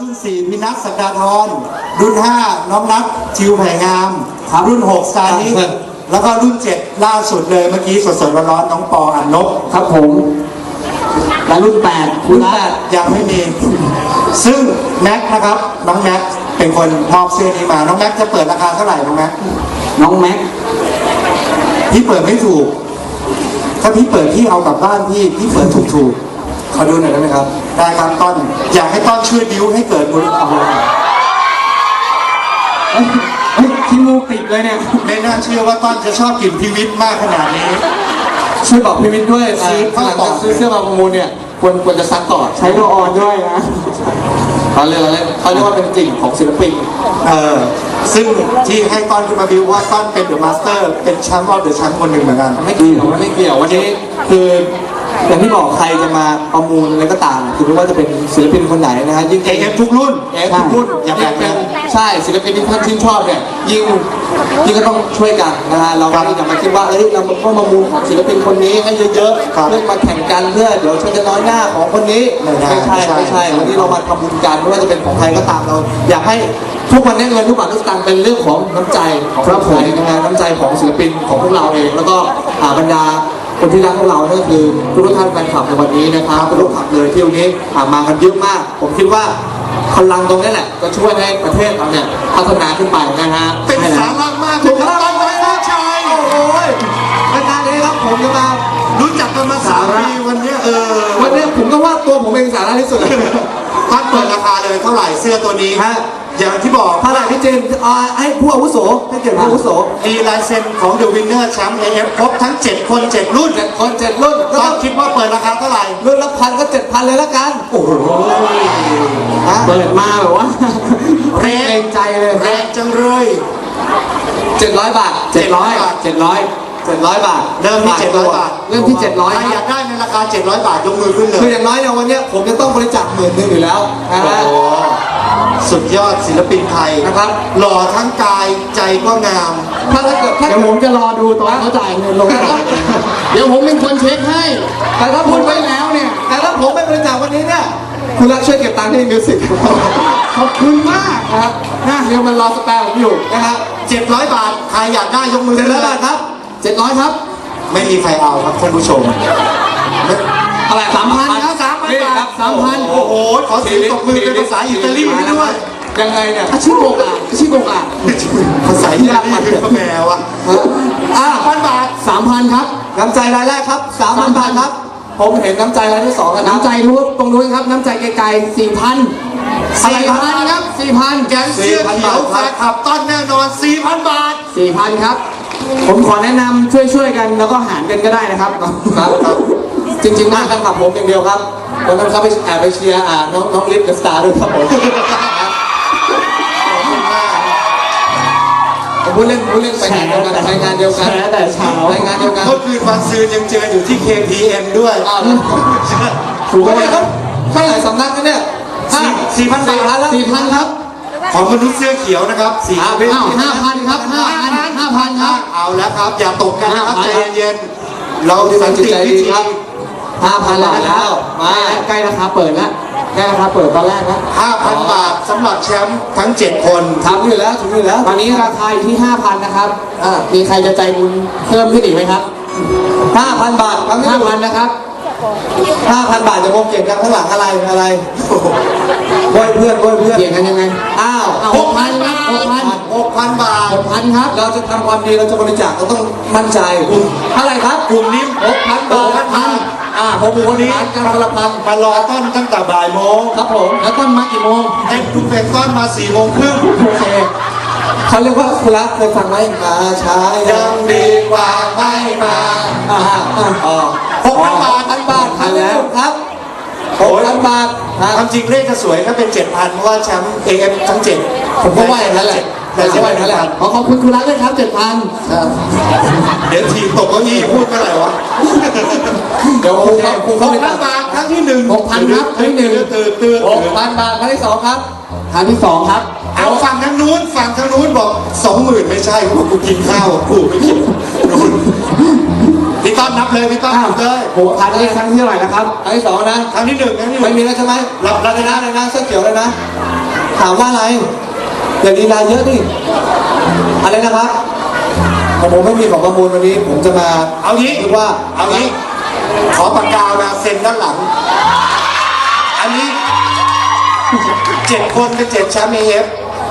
รุ่น 4 พินัทสักดาธรรุ่น 5 น้องนัททิวไผ่งาม รุ่น 6 สตาร์นิกแล้วก็รุ่น 7 ล่าสุดเลยเมื่อกี้สดๆร้อนๆน้องปออันนบครับผม และรุ่นแปดคุณรุ่นละแปดยังไม่มี ซึ่งแม็กนะครับ น้องแม็กเป็นคนมอบเสื้อนี้มา น้องแม็กจะเปิดราคาเท่าไหร่น้องแม็กน้องแม็กพี่เปิดไม่ถูก ถ้าพี่เปิดพี่เอากลับบ้านพี่พี่เปิดถูกถูกๆ ขอดูหน่อยได้ไหมครับ ได้ครับต้นอยากให้ต้นช่วยบิ้วให้เกิดมูลค่าเฮ้ยเฮ้ยขี้มูกติดเลยเนี่ย ไม่น่าเชื่อว่าต้นจะชอบกลิ่นพีวิทย์มากขนาดนี้ ช่วยบอกพี่วินด้วยซื้อข้างหลังข้าวกล่องจะซื้อเสื้อมาประมูลเนี่ยควรควรจะซักก่อนใช้โลออนด้วยนะเขาเรียกอะไรเขาเรียกว่าเป็นกลิ่นของศิลปินเออซึ่งที่ให้ต้นขึ้นมาบิ้วว่าต้นเป็นเดอะมาสเตอร์เป็นแชมป์รอบเดอะแชมป์คนหนึ่งเหมือนกัน ไม่เกี่ยวไม่เกี่ยววันนี้คือ อย่างที่บอกใครจะมาประมูลอะไรก็ตามคือไม่ว่าจะเป็นศิลปินคนไหนนะฮะยิ่งเอฟทุกรุ่นเอฟทุกรุ่นอย่าแบ่งเป็นนะใช่ศิลปินที่ท่านชื่นชอบเนี่ยยิ่งยิ่งก็ต้องช่วยกันนะฮะเราครัไม่บได้จะมาคิดว่าเอ้ยเราต้องมามูลของศิลปินคนนี้ให้เยอะครับๆเพื่อมาแข่งกันเพื่อเดี๋ยวฉันจะน้อยหน้าของคนนี้ไม่ได้ไม่ใช่ไม่ไม่ใช่ใช่วันนี้เรามาทำบุญกันไม่ว่าจะเป็นของใครก็ตามเรา อยากให้ทุกวันนี้เงินทุกบาททุกสตางค์เป็นเรื่องของน้ำใจของคนไทยนะฮะน้ำใจของศิลปินของพวกเราเองแล้วก็อ่าบรรดา คนที่รักพวกเรานั่นก็คือทุกท่านแฟนคลับในวันนี้นะครับเป็นลูกขับเลยที่วันนี้อ่ามากันเยอะมาก ผมคิดว่าพลังตรงนี้แหละจะช่วยให้ประเทศเราเนี่ยพัฒนาขึ้นไปนะฮะเป็นสาระมากเลถูยกคต้รัอบงต้นไม้ราชัยโอ้โหรายการนี้ครับผมจะมารู้จักกันมาสามปีวันเนี้ยเออวันนี้ผมก็ว่าตัวผมเองสาระที่สุดพัดเปิดราคาเลยเท่าไหร่เสื้อตัวนี้ฮะ อย่างที่บอกเท่าไหร่พี่เจนอ่าให้ผู้อาวุโสให้เกียรติผู้อาวุโสมีลายเซ็นของ The Winner แชมป์ AF ครบทั้ง 7 คน 7 รุ่นเจ็ดคนเจ็ดรุ่นก็ต้ต้อองงคิดว่าเปิดราคาเท่าไหร่ รุ่นละพันก็เจ็ดพันเลยละกัน โอ้โหฮะเปิดมาแบบว่าแรเกรงงใจเลย แรงจังเลย เจ็ดร้อยบาทเจ็ดร้อยเจ็ดร้อยเจ็ดร้อยบาทเริ่มที่ 700 บาทเริ่มที่เจ็ดร้อยใครคอรัยาบกได้ในราคา 700 บาทยกมือขึ้นเลคือย อย่างน้อยเนี่ยวันเนี้ยผมจะต้องบริจาคหมื่นหนึ่งอยู่แล้วนะโอ้ฮะโห สุดยอดศิลปินไทยนะครับ หล่อทั้งกายใจก็งาม ถ้าถ้าเกิดถ้าเดี๋ยวเกิผดมจะรอดูตอนเขาจ่ายเงินลงเดี๋ยวผมเป็นคนเช็คให้ แต่ถ้าผพูมดไม่ไว้แล้วเนี่ย แต่ถ้าผมไม่บริจาควันนี้เนี่ย คุณรักช่วยเก็บตังค์ที่มิวสิกขอบคุณมากนะครับนะเดี๋ยวมันรอสแปร์ผมอยู่นะครับ700บาท ใครอยากได้ยกมือเจ็ดขึ้นร้อยเลบายทครับเจ็ดร้อยครับ ไม่มีใครเอาครับท่านผู้ชม อะไรสามพันครับสามพั นนี่บาครัทบสามพันโอ้โห ขอเสียงตบมือเป็นภาษาอิตาลีให้ด้วย ยังไงเนี่ยอาชิโกะอะอาชิโกะอะภาษาอิตาลีเป็นพระแมวอะอะพันบาทสามพันครับน้ำใจรายแรกครับสามพันบาทครับ ผมเห็นน้ำใจรายที่สองแล้วนะน้ำใจรู้ตรงนู้นครับ น้ำใจไกลๆสี่พันอะไรสี่ครับพันครับสี่พันแกงเสื้อเขียวแฟร์ขับต้นแน่นอน4,000บาทสี่พันครับ ผมขอแนะนำช่วยๆกันแล้วก็หารกันก็ได้นะครับครับครับจริงๆมากกันขับผมอย่างเดียวครับ วันนั้นเขาไปแอบไปเชียร์อ่าน้องน้องลิฟต์เดอะสตาร์ด้วยครับผมผมพูดเล่นพูดเล่นไปงานเดียวกันไปงานเดียวกันแชร์แต่เช้า ไปงานเดียวกันเมื่อคืนวันซืนยังเจออยู่ที่ KTM ด้วยอ้าวแล้วถูกไหมครับเท่าไหร่สำนักกันเนี่ยห้าสี่พันบาทแล้วสี่พันครับของมนุษย์เสื้อเขียวนะครับสี่อ้าวอ้าวห้าพันครับห้าพันห้าพันครับ เอาแล้วครับ อย่าตกกันนะครับ5,000ใจเย็นๆเราสันติวิธี ห้าพันบาทแล้วมา ใกล้ราคาเปิดแล้วใกล้ราคาเปิดตอนแรกนะ5,000 บาทสำหรับแชมป์ทั้ง 7 คนทำอยู่แล้วถึงอยู่แล้วตอนนี้ราคาอยู่ที่5,000นะครับอ่ามีใครจะใจบุญเพิ่มขึ้นอีกไหมครับห้าพันบาทครั้งที่5,000นะครับห้าพันบาทจะมองเก็บกันข้างหลังอะไรอะไรโวยเพื่อนโวยเพื่อนเกี่ยงกันยังไงอ้าวเอา6,000ครับ6,000 6,000บาท6,000ครับ เราจะทำความดีเราจะบริจาคเราต้องมั่นใจเท่าไหร่ครับกลุ่มนี้หกพันบาท ผมคนนี้กันคนละพันมารอต้นตั้งแต่บ่ายโมงครับผมแล้วต้นมากี่โมงเอ็นดูเป็นต้นมา4โมงครึ่งโอเคเขาเรียกว่าคุณรักเคยฟังไหมมาช้ายัยังงดีกว่าไม่มาอ่าอ่าอ๋อ 6,000บาท พันบาทพันแล้วครับหกพัน บาทครับความจริงเลขจะสวยถ้าเป็น7,000เพราะว่าแชมป์ AF ทั้ง7ผมก็ว่าอย่างนั้นแหละแต่ผมก็ว่าอย่างนั้นแหละขอขอบคุณคุณรักด้วยครับ7,000ครับเดี๋ยวทีตกเก้าอี้พูดเมื่อไหร่วะเดี๋ยวครูเขาครูเขาไปตัด6,000บาทครั้งที่หนึ่ง6,000ครับครั้งที่หนึ่งตื่นตื่นหกพันบาทครั้งที่สองครับทางที่สองครับเอาฝั่งทางนู้นฝั่งทางนู้นบอกสองหมื่นไม่ใช่กูกูกินข้าวกูไม่กินนู้น พี่ต้อนนับเลยพี่ต้อนอ้าวนับเลยหกพันนี่ครั้งที่เท่าไหร่แล้วครับครั้งที่สองนะครั้งที่หนึ่งครั้งที่หไม่นึ่งมีแล้วใช่ไหมรับรับเลเลยยนะนะเลยนะเสื้อเขียวเลยนะ ถามว่าอะไรอย่าลีลาเยอะดิอะไรนะครับผมไม่มีของประมูลวันนี้ผมจะมาเอางี้คิดว่าเอางี้ ขอปากกามาเซ็นด้านหลัง อันนี้เจ็ดคนเป็นเจ็ดแชมป์เอฟ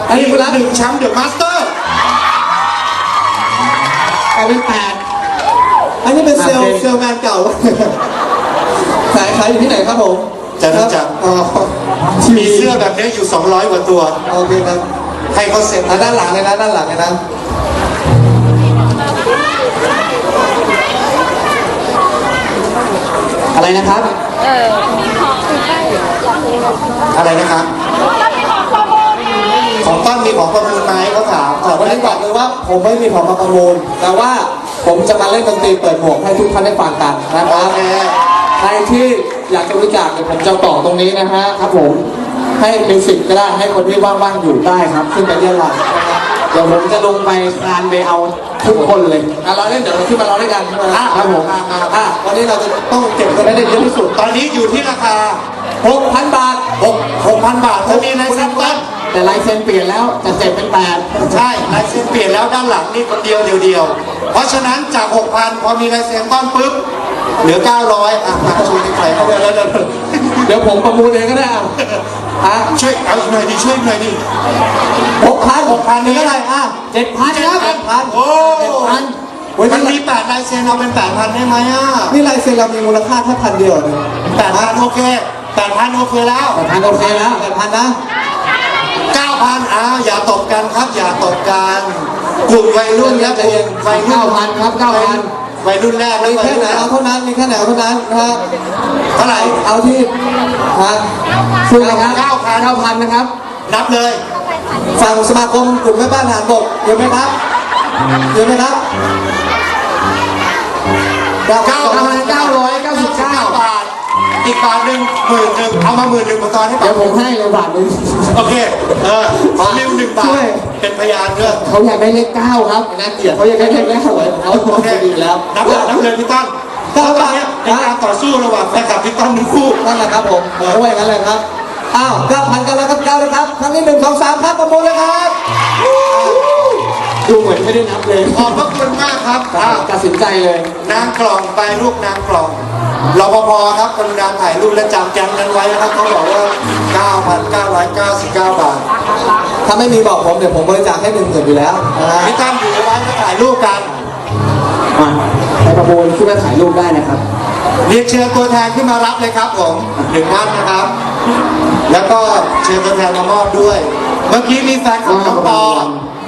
อันนี้คุณรักหนึ่งแชมป์เดอะมาสเตอร์กลายเป็นแปดอั นนี้เป็นเซลอะล์เป็นเซลล์แมนเก่าขายขายอยู่ที่ไหนครับผมจะรู้จักอ๋อมีเสื้อแบบนี้อยู่ 200 กว่าตัว โอเคครับ ให้เขาเซ็นอะด้านหลังเลยนะด้านหลังเลยนะอะไรนะครับ เออมีของอยู่ใกล้อยากรู้อะไรนะครับแล้วมีของประมูลไงของต้นมีของประมูลไหมเขาถามตอบวันได้นี้บก่ออนกเลยว่า ผมไม่มีของมาประมูลแต่ว่า ผมจะมาเล่นดนตรีเปิดหมวกให้ทุกท่านได้ฟังกันนะคโอรับเคใครที่อยากจะบริจาคเดี๋ยวผมจะต่อตรงนี้นะฮะครับผมให้มิวสิกก็ได้ให้คนที่ว่างๆอยู่ได้ครับขึ้นไปเรียนหลังนะครับเดี๋ยวผมจะลงไปคลานไปเอาทุกคนเลยอะเราเล่นเดี๋ยวเราขึ้นมาเราด้วยกันใช่ไหมอะครับผมอะอะอะวันนี้เราจะต้องเก็บเงินให้ได้เยอะที่สุดตอนนี้อยู่ที่ราคา 6,000 บาท 6 6,000 บาทถ้ามีลายเซ็นต้น แต่ลายเซ็นเปลี่ยนแล้วจะเจ็ดเป็นแปดใช่ลายเซ็นเปลี่ยนแล้วด้านหลังนี่คนเดียวเดียวเดียวๆเพราะฉะนั้นจาก 6,000 พอมีลายเซ็นต้นปุ๊บเหลือ 900อะมาช่วยที่ใครเขาเดี๋ยวเดี๋ยวเดี๋ยวเดี๋ยวผมประมูลเองก็ได้อะอะช่วยเอาอีกหน่อยดิช่วยอีกหน่อยดิ6,000 6,000นี่เท่าไหร่อะเจ็ดพันครับโอ้พันมันมี8ลายเซ็นเอาเป็น8,000ได้ไหมอะนี่ลายเซ็นเรามีมูลค่าแค่พันเดียวนะ8,000โอเค8,000โอเคแล้วแปดพันโอเคแล้วแปดพันนะ ก้าพันอ้าอย่าตกกันครับ อย่าตกกันกลุ่มวัยรุ่นครัเองวัยรุ่นเก้าพันครับ9,000วัยรุ่นแรกมีแค่ไหนเอาเท่านั้นมีแค่ไหนเท่านั้นครับเท่าไหร่เอาที่ครับสู้เลยครับ9,000 9,000นะครับนับเลยฝั่งสมาคมกลุ่มแม่บ้านทหานบกเยอะไหมครับเยอะไหมครับเก้าพันเก้าร้อยเก้9,999 อีกบาทหนึ่งหมื่นหนึ่งเอามาหมื่นหนึ่งมาตอนให้เดี๋ปัยวผมให้เลยบาทหนึงโอเค เออขอริวหนึ่งบาท เป็นพยานด้วยเขาอยากได้เลขเก้าครับน่าเกลียดเขาอยากได้เลขเก้าเขาโอเคดีแล้วนับเลยนับเลยพี่ต้นเก้าตอนบาทเนี้ยเป็นการต่อสู้ระหว่างแฟนคลับพี่ต้นทั้งคู่ นั่นแหละครับผมเออไว้กันเลยครับ อ้าวเก้าพันกันแล้วครับเก้าเลยครับ ครั้งที่หนึ่งสองสามครับประมูลเลยครับ ดูเหมือนไม่ได้นับเลยขอบพระคุณมากครับอะตัดสินใจเลย นางกล่องไปลูกนางกล่อง รปภครับกรุณาถ่ายรูปและจำแก๊งนั้นไว้นะครับเขาบอกว่า 9,999 บาท ถ้าไม่มีบอกผมเดี๋ยวผมบริจาคให้หนึ่งหมื่นอยู่แล้วนะฮะพี่ตั้มอยู่ไว้แล้วถ่ายรูปกัน มาไปประมูลขึ้นมาถ่ายรูปได้นะครับ เรียนเชิญตัวแทนขึ้นมารับเลยครับผมหนึ่งท่านนะครับ แล้วก็เชิญตัวแทนมามอบด้วย เมื่อกี้มีแฟนคลับน้องปอ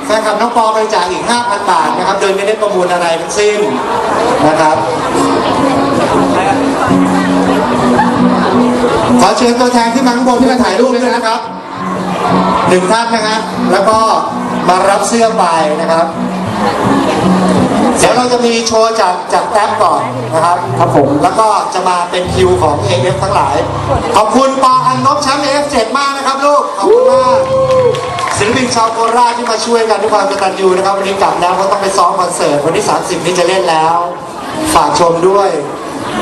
แฟนคลับน้องปอบริจาคอีก 5,000 บาทนะครับ โดยไม่ได้ประมูลอะไรทั้งสิ้นนะครับ ขอเชิญตัวแทนขึ้นมาข้างบนที่มาถ่ายรูปด้วยนะครับหนึ่งท่านนะครับ แล้วก็มารับเสื้อไปนะครับ เดี๋ยวเราจะมีโชว์จากจากแท็บก่อนนะครับครับผมแล้วก็จะมาเป็นคิวของ AF ทั้งหลาย ขอบคุณปออันนบแชมป์ AF7 มากนะครับลูก ขอบคุณมากศิลปินชาวโคราชที่มาช่วยกันด้วยความกตัญญูนะครับ วันนี้กลับแล้วเขาต้องไปซ้อมคอนเสิร์ตวันที่ 30 นี้จะเล่นแล้ว ฝากชมด้วย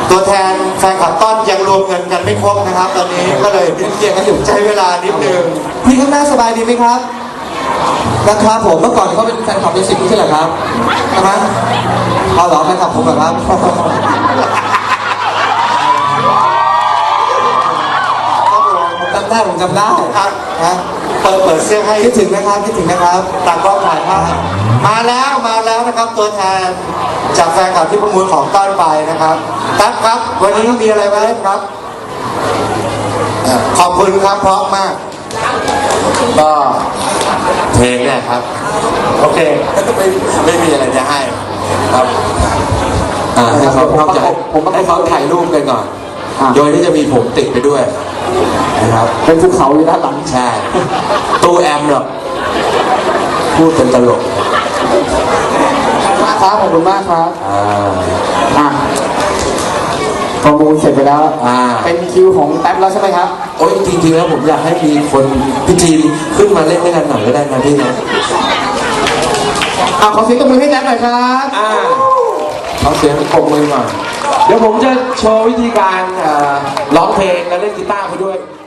ตัวแทนแฟนคลับต้อนยังรวมเงินกันไม่ครบนะครับ ตอนนี้ก็เลยเกี่ยงกันอยู่ใช้เวลานิดนึงพี่ข้างหน้าสบายดีไหมครับนะครับผมเมื่อก่อนเขาเป็นแฟนคลับมิวสิกไม่ใช่เหรอครับใช่ไหมเอาเหรอแฟนคลับผมเหรอครับผมจำได้ผมจำได้ครับนะ เปิดเปิดเสื้อให้คิดถึงนะครับคิดถึงนะครับตากล้องถ่ายภาพมาแล้วมาแล้วนะครับตัวแทนจากแฟนคลับที่ประมูลของต้อนไปนะครับตั๊กครับ วันนี้มีอะไรมาเล่นครับ ขอบคุณครับเพราะมากก็เพลงเนี่ยครับ โอเคไม่ไม่มีอะไรจะให้ครับอ่าให้เขานอกจากให้เขาถ่ายรูปกันก่อนอ่าโดยที่จะมีผมติดไปด้วย นะครับเป็นภูเขาอยู่ด้านหลังใช่ตู้แอมหรอกพูดเป็นตลกมากครับขอบคุณมากครับอ่าอะประมูลเสร็จไปแล้ว อ่า เป็นคิวของแท็บแล้วใช่ไหมครับ โอ้ยจริงๆแล้วผมอยากให้มีคนพี่ทีมขึ้นมาเล่นด้วยกันหน่อยก็ได้นะพี่นะอะขอเสียงตบมือให้แท็บหน่อยครับ อ่าขอเสียงปรบมือหน่อย เดี๋ยวผมจะโชว์วิธีการเอ่อร้องเพลงและเล่นกีตาร์ไปด้วยโดย